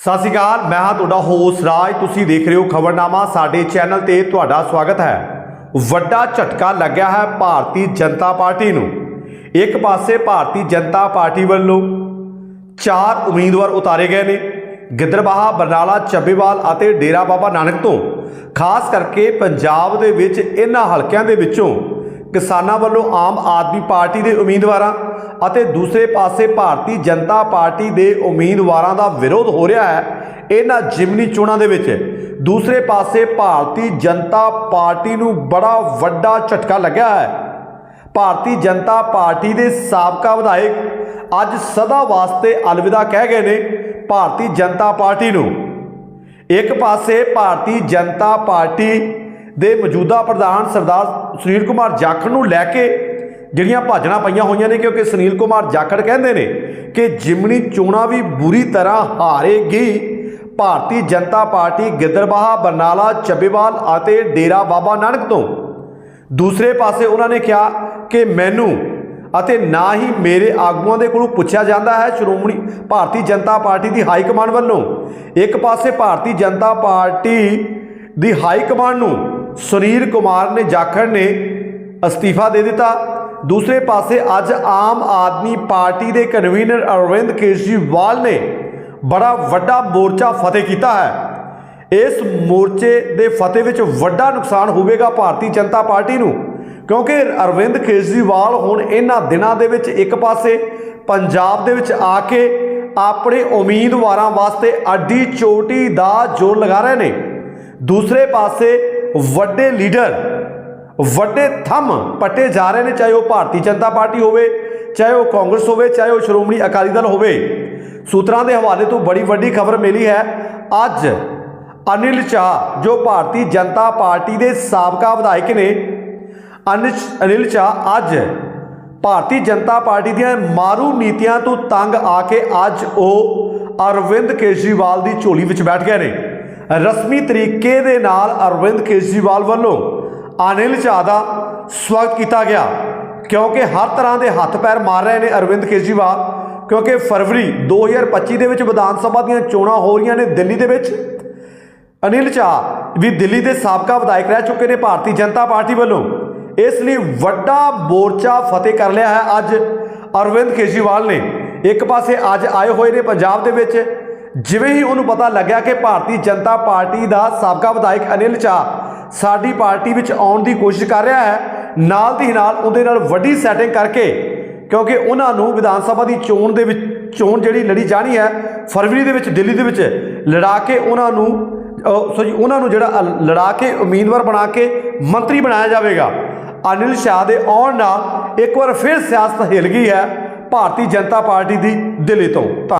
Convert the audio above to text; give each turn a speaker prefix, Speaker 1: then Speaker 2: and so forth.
Speaker 1: ਸਤਿ ਸ਼੍ਰੀ ਅਕਾਲ, ਮੈਂ ਹਾਂ ਤੁਹਾਡਾ ਹੋਸ ਰਾਜ। ਤੁਸੀਂ ਦੇਖ ਰਹੇ ਹੋ ਖਬਰਨਾਮਾ। ਸਾਡੇ ਚੈਨਲ ਤੇ ਤੁਹਾਡਾ ਸਵਾਗਤ ਹੈ। ਵੱਡਾ ਝਟਕਾ ਲੱਗਿਆ ਹੈ ਭਾਰਤੀ ਜਨਤਾ ਪਾਰਟੀ ਨੂੰ। ਇੱਕ ਪਾਸੇ ਭਾਰਤੀ ਜਨਤਾ ਪਾਰਟੀ ਵੱਲੋਂ ਚਾਰ ਉਮੀਦਵਾਰ ਉਤਾਰੇ ਗਏ ਨੇ ਗਿੱਦਰਬਾਹਾ ਬਰਨਾਲਾ, ਚੱਬੇਵਾਲ ਅਤੇ ਡੇਰਾ ਬਾਬਾ ਨਾਨਕ ਤੋਂ। ਖਾਸ ਕਰਕੇ ਪੰਜਾਬ ਦੇ ਵਿੱਚ, ਇਹਨਾਂ ਹਲਕਿਆਂ ਦੇ ਵਿੱਚੋਂ ਕਿਸਾਨਾਂ ਵੱਲੋਂ ਆਮ ਆਦਮੀ ਪਾਰਟੀ ਦੇ ਉਮੀਦਵਾਰਾਂ ਅਤੇ ਦੂਸਰੇ ਪਾਸੇ ਭਾਰਤੀ ਜਨਤਾ ਪਾਰਟੀ ਦੇ ਉਮੀਦਵਾਰਾਂ ਦਾ ਵਿਰੋਧ ਹੋ ਰਿਹਾ ਹੈ। ਇਹਨਾਂ ਜਿਮਨੀ ਚੋਣਾਂ ਦੇ ਵਿੱਚ ਦੂਸਰੇ ਪਾਸੇ ਭਾਰਤੀ ਜਨਤਾ ਪਾਰਟੀ ਨੂੰ ਬੜਾ ਵੱਡਾ ਝਟਕਾ ਲੱਗਿਆ ਹੈ। ਭਾਰਤੀ ਜਨਤਾ ਪਾਰਟੀ ਦੇ ਸਾਬਕਾ ਵਿਧਾਇਕ ਅੱਜ ਸਦਾ ਵਾਸਤੇ ਅਲਵਿਦਾ ਕਹਿ ਗਏ ਨੇ, ਭਾਰਤੀ ਜਨਤਾ ਪਾਰਟੀ ਨੂੰ। ਇੱਕ ਪਾਸੇ ਭਾਰਤੀ ਜਨਤਾ ਪਾਰਟੀ ਦੇ ਮੌਜੂਦਾ ਪ੍ਰਧਾਨ ਸਰਦਾਰ ਸੁਨੀਲ ਕੁਮਾਰ ਜਾਖੜ ਨੂੰ ਲੈ ਕੇ ਜਿਹੜੀਆਂ ਭਾਜਣਾ ਪਈਆਂ ਹੋਈਆਂ ਨੇ, ਕਿਉਂਕਿ ਸੁਨੀਲ ਕੁਮਾਰ ਜਾਖੜ ਕਹਿੰਦੇ ਨੇ ਕਿ ਜਿਮਣੀ ਚੋਣਾਂ ਵੀ ਬੁਰੀ ਤਰ੍ਹਾਂ ਹਾਰੇਗੀ। ਭਾਰਤੀ ਜਨਤਾ ਪਾਰਟੀ ਗਿੱਦਰਬਾਹਾ ਬਰਨਾਲਾ, ਚੱਬੇਵਾਲ ਅਤੇ ਡੇਰਾ ਬਾਬਾ ਨਾਨਕ ਤੋਂ। ਦੂਸਰੇ ਪਾਸੇ ਉਹਨਾਂ ਨੇ ਕਿਹਾ ਕਿ ਮੈਨੂੰ ਅਤੇ ਨਾ ਹੀ ਮੇਰੇ ਆਗੂਆਂ ਦੇ ਕੋਲੋਂ ਪੁੱਛਿਆ ਜਾਂਦਾ ਹੈ, ਸ਼੍ਰੋਮਣੀ ਭਾਰਤੀ ਜਨਤਾ ਪਾਰਟੀ ਦੀ ਹਾਈ ਕਮਾਂਡ ਵੱਲੋਂ। ਇੱਕ ਪਾਸੇ ਭਾਰਤੀ ਜਨਤਾ ਪਾਰਟੀ ਦੀ ਹਾਈ ਕਮਾਂਡ ਨੂੰ ਸੁਨੀਲ ਕੁਮਾਰ ਨੇ, ਜਾਖੜ ਨੇ ਅਸਤੀਫਾ ਦੇ ਦਿੱਤਾ। ਦੂਸਰੇ ਪਾਸੇ ਅੱਜ ਆਮ ਆਦਮੀ ਪਾਰਟੀ ਦੇ ਕਨਵੀਨਰ ਅਰਵਿੰਦ ਕੇਜਰੀਵਾਲ ਨੇ ਬੜਾ ਵੱਡਾ ਮੋਰਚਾ ਫਤਿਹ ਕੀਤਾ ਹੈ। ਇਸ ਮੋਰਚੇ ਦੇ ਫਤਿਹ ਵਿੱਚ ਵੱਡਾ ਨੁਕਸਾਨ ਹੋਵੇਗਾ ਭਾਰਤੀ ਜਨਤਾ ਪਾਰਟੀ ਨੂੰ, ਕਿਉਂਕਿ ਅਰਵਿੰਦ ਕੇਜਰੀਵਾਲ ਹੁਣ ਇਹਨਾਂ ਦਿਨਾਂ ਦੇ ਵਿੱਚ ਇੱਕ ਪਾਸੇ, ਪੰਜਾਬ ਦੇ ਵਿੱਚ ਆ ਕੇ ਆਪਣੇ ਉਮੀਦਵਾਰਾਂ ਵਾਸਤੇ ਅੱਡੀ ਚੋਟੀ ਦਾ ਜ਼ੋਰ ਲਗਾ ਰਹੇ ਨੇ। ਦੂਸਰੇ ਪਾਸੇ ਵੱਡੇ ਲੀਡਰ, ਵੱਡੇ ਥੰਮ ਪੱਟੇ ਜਾ ਰਹੇ ਨੇ, ਚਾਹੇ ਉਹ ਭਾਰਤੀ ਜਨਤਾ ਪਾਰਟੀ ਹੋਵੇ, ਚਾਹੇ ਉਹ ਕਾਂਗਰਸ ਹੋਵੇ, ਚਾਹੇ ਉਹ ਸ਼੍ਰੋਮਣੀ ਅਕਾਲੀ ਦਲ ਹੋਵੇ। ਸੂਤਰਾਂ ਦੇ ਹਵਾਲੇ ਤੋਂ ਬੜੀ ਵੱਡੀ ਖਬਰ ਮਿਲੀ ਹੈ, ਅੱਜ ਅਨਿਲ ਚਾਹ ਜੋ ਭਾਰਤੀ ਜਨਤਾ ਪਾਰਟੀ ਦੇ ਸਾਬਕਾ ਵਿਧਾਇਕ ਨੇ, ਅਨਿਲ- ਅਨਿਲ ਚਾਹ ਅੱਜ ਭਾਰਤੀ ਜਨਤਾ ਪਾਰਟੀ ਦੀਆਂ ਮਾਰੂ ਨੀਤੀਆਂ ਤੋਂ ਤੰਗ ਆ ਕੇ ਅੱਜ ਉਹ ਅਰਵਿੰਦ ਕੇਜਰੀਵਾਲ ਦੀ ਝੋਲੀ ਵਿੱਚ ਬੈਠ ਗਏ ਨੇ। ਰਸਮੀ ਤਰੀਕੇ ਦੇ ਨਾਲ ਅਰਵਿੰਦ ਕੇਜਰੀਵਾਲ ਵੱਲੋਂ ਅਨਿਲ ਚਾਹ ਦਾ ਸਵਾਗਤ ਕੀਤਾ ਗਿਆ। ਕਿਉਂਕਿ ਹਰ ਤਰ੍ਹਾਂ ਦੇ ਹੱਥ ਪੈਰ ਮਾਰ ਰਹੇ ਨੇ ਅਰਵਿੰਦ ਕੇਜਰੀਵਾਲ, ਕਿਉਂਕਿ ਫਰਵਰੀ 2025 ਦੇ ਵਿੱਚ ਵਿਧਾਨ ਸਭਾ ਦੀਆਂ ਚੋਣਾਂ ਹੋ ਰਹੀਆਂ ਨੇ ਦਿੱਲੀ ਦੇ ਵਿੱਚ। ਅਨਿਲ ਚਾਹ ਵੀ ਦਿੱਲੀ ਦੇ ਸਾਬਕਾ ਵਿਧਾਇਕ ਰਹਿ ਚੁੱਕੇ ਨੇ ਭਾਰਤੀ ਜਨਤਾ ਪਾਰਟੀ ਵੱਲੋਂ। ਇਸ ਲਈ ਵੱਡਾ ਮੋਰਚਾ ਫਤਿਹ ਕਰ ਲਿਆ ਹੈ ਅੱਜ ਅਰਵਿੰਦ ਕੇਜਰੀਵਾਲ ਨੇ। ਇੱਕ ਪਾਸੇ ਅੱਜ ਆਏ ਹੋਏ ਨੇ ਪੰਜਾਬ ਦੇ ਵਿੱਚ ਜਿਵੇਂ ਹੀ ਉਹਨੂੰ ਪਤਾ ਲੱਗਿਆ ਕਿ ਭਾਰਤੀ ਜਨਤਾ ਪਾਰਟੀ ਦਾ ਸਾਬਕਾ ਵਿਧਾਇਕ ਅਨਿਲ ਚਾਹ ਸਾਡੀ ਪਾਰਟੀ ਵਿੱਚ ਆਉਣ ਦੀ ਕੋਸ਼ਿਸ਼ ਕਰ ਰਿਹਾ ਹੈ, ਨਾਲ ਦੀ ਨਾਲ ਉਹਦੇ ਨਾਲ ਵੱਡੀ ਸੈਟਿੰਗ ਕਰਕੇ, ਕਿਉਂਕਿ ਉਹਨਾਂ ਨੂੰ ਵਿਧਾਨ ਸਭਾ ਦੀ ਚੋਣ ਦੇ ਵਿੱਚ, ਚੋਣ ਜਿਹੜੀ ਲੜੀ ਜਾਣੀ ਹੈ, ਫਰਵਰੀ ਦੇ ਵਿੱਚ, ਦਿੱਲੀ ਦੇ ਵਿੱਚ ਲੜਾ ਕੇ ਉਹਨਾਂ ਨੂੰ ਸੋਰੀ ਉਹਨਾਂ ਨੂੰ ਜਿਹੜਾ ਲੜਾ ਕੇ ਉਮੀਦਵਾਰ ਬਣਾ ਕੇ ਮੰਤਰੀ ਬਣਾਇਆ ਜਾਵੇਗਾ। ਅਨਿਲ ਸ਼ਾਹ ਦੇ ਆਉਣ ਨਾਲ ਇੱਕ ਵਾਰ ਫਿਰ ਸਿਆਸਤ ਹਿਲ ਗਈ ਹੈ, ਭਾਰਤੀ ਜਨਤਾ ਪਾਰਟੀ ਦੀ ਦਿੱਲੀ ਤੋਂ। ਧੰਨ-